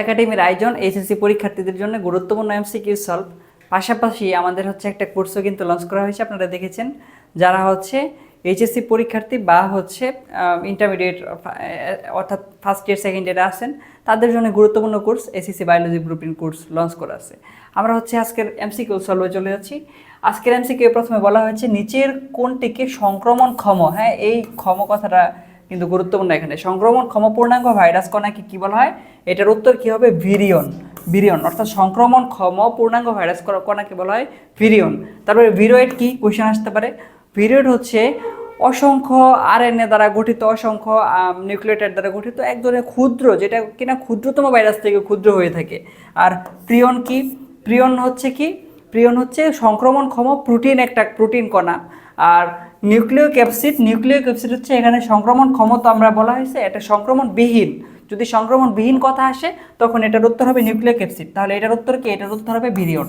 একাডেমির আয়োজন এইচএসসি পরীক্ষার্থীদের জন্য গুরুত্বপূর্ণ এমসিকিউ সলভ পাশাপাশি আমাদের হচ্ছে একটা কোর্সও কিন্তু লঞ্চ করা হয়েছে, আপনারা দেখেছেন। যারা হচ্ছে এইচএসসি পরীক্ষার্থী বা হচ্ছে ইন্টারমিডিয়েট অর্থাৎ ফার্স্ট ইয়ার সেকেন্ড ইয়ারে আসেন তাদের জন্য গুরুত্বপূর্ণ course HSC biology blueprint course launch করা আছে। আমরা হচ্ছে আজকের এমসিকিউ সলভে চলে যাচ্ছি। আজকের এমসিকিউ প্রথমে বলা হয়েছে, নিচের কোনটিকে সংক্রমণ ক্ষম হ্যাঁ এই ক্ষম কথাটা কিন্তু গুরুত্বপূর্ণ এখানে। সংক্রমণ ক্ষম পূর্ণাঙ্গ ভাইরাস কণাকে কী বলা হয়? এটার উত্তর কী হবে? ভিরিয়ন। ভিরিয়ন, অর্থাৎ সংক্রমণ ক্ষম পূর্ণাঙ্গ ভাইরাস কণাকে বলা হয়? ভিরিয়ন। তারপরে ভিরোয়েড কি? কোয়েশ্চেন আসতে পারে। ভিরোয়েড হচ্ছে অসংখ্য আরএনএ দ্বারা গঠিত, অসংখ্য নিউক্লিওটাইড দ্বারা গঠিত এক ধরনের ক্ষুদ্র, যেটা কিনা ক্ষুদ্রতম ভাইরাস থেকে ক্ষুদ্র হয়ে থাকে। আর প্রিয়ন কি? প্রিয়ন হচ্ছে কি? প্রিয়ন হচ্ছে সংক্রমণ ক্ষম প্রোটিন একটা প্রোটিন কণা। আর নিউক্লিয় ক্যাপসিড নিউক্লিয় ক্যাপসিড হচ্ছে এখানে সংক্রমণ ক্ষমতা আমরা বলা হয়েছে, এটা সংক্রমণবিহীন। যদি সংক্রমণবিহীন কথা আসে, তখন এটার উত্তর হবে নিউক্লিয় ক্যাপসিড তাহলে এটার উত্তর কি? এটার উত্তর হবে ভিরিয়ন